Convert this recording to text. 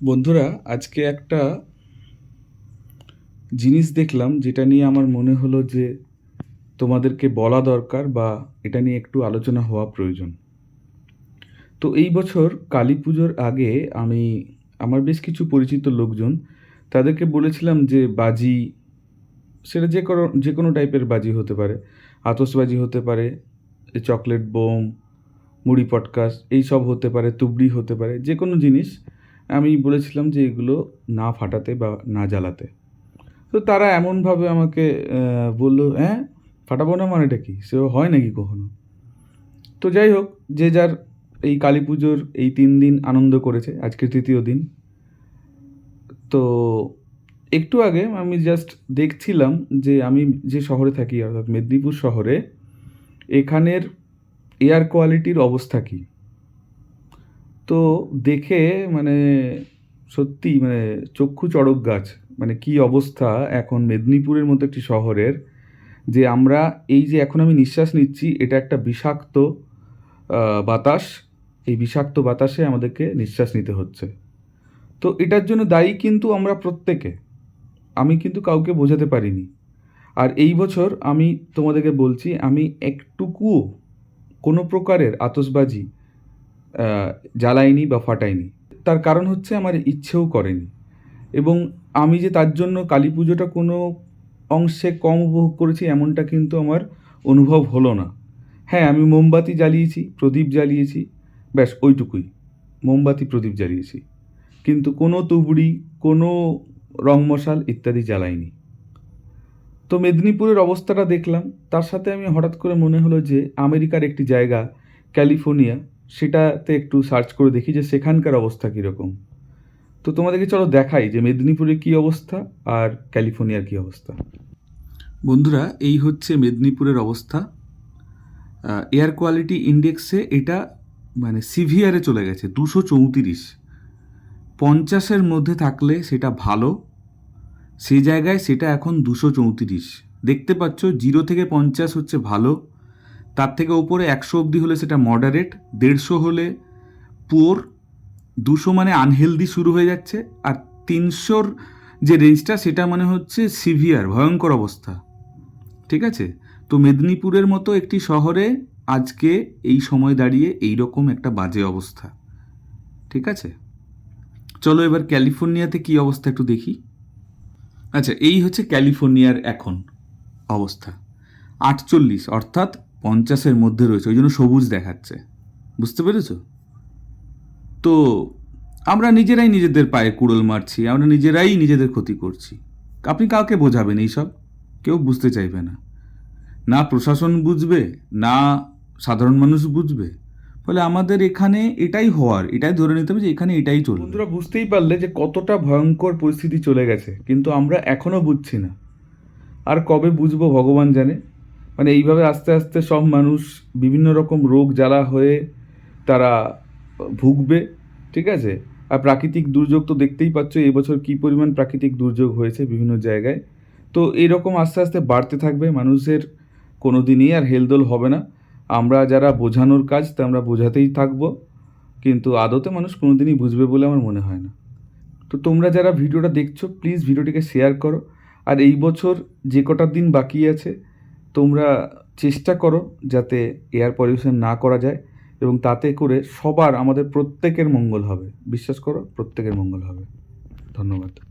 বন্ধুরা, আজকে একটা জিনিস দেখলাম যেটা নিয়ে আমার মনে হলো যে তোমাদেরকে বলা দরকার বা এটা নিয়ে একটু আলোচনা হওয়া প্রয়োজন। তো এই বছর কালী পুজোর আগে আমি, আমার বেশ কিছু পরিচিত লোকজন তাদেরকে বলেছিলাম যে বাজি, সেটা যে কোনো যে কোনো টাইপের বাজি হতে পারে। আতসবাজি হতে পারে চকলেট বোম, মুড়ি পটকাস এই সব হতে পারে, তুবড়ি হতে পারে, যে কোনো জিনিস। আমি বলেছিলাম যে এগুলো না ফাটাতে বা না জ্বালাতে। তো তারা এমনভাবে আমাকে বলল হ্যাঁ ফাটাবো না মানেটা কি? সে হয় নাকি কখনো? তো যাই হোক, যে যার এই কালী পুজোর এই তিন দিন আনন্দ করেছে আজকে তৃতীয় দিন। তো একটু আগে আমি জাস্ট দেখছিলাম যে আমি যে শহরে থাকি, অর্থাৎ মেদিনীপুর শহরে, এখানের এয়ার কোয়ালিটির অবস্থা কী? তো দেখে মানে সত্যি মানে চক্ষু চড়ক গাছ মানে কি অবস্থা এখন মেদিনীপুরের মতো একটি শহরের, যে আমরা এই যে এখন আমি নিঃশ্বাস নিচ্ছি, এটা একটা বিষাক্ত বাতাস। এই বিষাক্ত বাতাসে আমাদেরকে নিঃশ্বাস নিতে হচ্ছে। তো এটার জন্য দায়ী কিন্তু আমরা প্রত্যেকে। আমি কিন্তু কাউকে বোঝাতে পারিনি। আর এই বছর আমি তোমাদেরকে বলছি, আমি একটুকুও কোনো প্রকারের আতসবাজি জ্বালাইনি বা ফাটাইনি তার কারণ হচ্ছে আমার ইচ্ছেও করেনি। এবং আমি যে তার জন্য কালী পুজোটা কোনো অংশে কম উপভোগ করেছি এমনটা কিন্তু আমার অনুভব হলো না। হ্যাঁ আমি মোমবাতি জ্বালিয়েছি, প্রদীপ জ্বালিয়েছি, ব্যাস ওইটুকুই। মোমবাতি, প্রদীপ জ্বালিয়েছি। কিন্তু কোনো তুবড়ি, কোনো রং মশাল ইত্যাদি জ্বালাইনি তো মেদিনীপুরের অবস্থাটা দেখলাম। তার সাথে আমি হঠাৎ করে মনে হলো যে আমেরিকার একটি জায়গা, ক্যালিফোর্নিয়া সেটাতে একটু সার্চ করে দেখি যে সেখানকার অবস্থা কীরকম। তো তোমাদেরকে চলো দেখাই যে মেদিনীপুরের কী অবস্থা আর ক্যালিফোর্নিয়ার কী অবস্থা। বন্ধুরা, এই হচ্ছে মেদিনীপুরের অবস্থা। এয়ার কোয়ালিটি ইন্ডেক্সে এটা মানে সিভিয়ারে চলে গেছে, দুশো চৌত্রিশ। পঞ্চাশের মধ্যে থাকলে সেটা ভালো সেই জায়গায় সেটা এখন দুশো চৌত্রিশ। দেখতে পাচ্ছ, জিরো থেকে পঞ্চাশ হচ্ছে ভালো তার থেকে উপরে একশো অবধি হলে সেটা মডারেট দেড়শো হলে পুয়োর দুশো মানে আনহেলদি শুরু হয়ে যাচ্ছে, আর তিনশোর যে রেঞ্জটা সেটা মানে হচ্ছে সিভিয়ার ভয়ঙ্কর অবস্থা। ঠিক আছে? তো মেদিনীপুরের মতো একটি শহরে আজকে এই সময় দাঁড়িয়ে এই রকম একটা বাজে অবস্থা। ঠিক আছে? চলো এবার ক্যালিফোর্নিয়াতে কী অবস্থা একটু দেখি। আচ্ছা এই হচ্ছে ক্যালিফোর্নিয়ার এখন অবস্থা। আটচল্লিশ, অর্থাৎ পঞ্চাশের মধ্যে রয়েছে, ওই জন্য সবুজ দেখাচ্ছে। বুঝতে পেরেছ? তো আমরা নিজেরাই নিজেদের পায়ে কুড়োল মারছি, আমরা নিজেরাই নিজেদের ক্ষতি করছি। আপনি কাউকে বোঝাবেন এইসব? কেউ বুঝতে চাইবে না। না প্রশাসন বুঝবে, না সাধারণ মানুষ বুঝবে। ফলে আমাদের এখানে এটাই হওয়ার, এটাই ধরে নিতে হবে যে এখানে এটাই চলবে। বন্ধুরা, বুঝতেই পারলে যে কতটা ভয়ঙ্কর পরিস্থিতি চলে গেছে, কিন্তু আমরা এখনও বুঝছি না। আর কবে বুঝব ভগবান জানে। মানে এইভাবে আস্তে আস্তে সব মানুষ বিভিন্ন রকম রোগ জ্বালা হয়ে তারা ভুগবে, ঠিক আছে? আর প্রাকৃতিক দুর্যোগ তো দেখতেই পাচ্ছ এবছর কী পরিমাণ প্রাকৃতিক দুর্যোগ হয়েছে বিভিন্ন জায়গায়। তো এইরকম আস্তে আস্তে বাড়তে থাকবে, মানুষের কোনো দিনই আর হেলদোল হবে না। আমরা যারা বোঝানোর কাজ, তা আমরা বোঝাতেই থাকব, কিন্তু আদতে মানুষ কোনো দিনই বুঝবে বলে আমার মনে হয় না। তো তোমরা যারা ভিডিওটা দেখছ, প্লিজ ভিডিওটিকে শেয়ার করো। আর এই বছর যে কটা দিন বাকি আছে তোমরা চেষ্টা করো যাতে এয়ার পলিউশন না করা যায় এবং তাতে করে সবার আমাদের প্রত্যেকের মঙ্গল হবে। বিশ্বাস করো, প্রত্যেকের মঙ্গল হবে। ধন্যবাদ।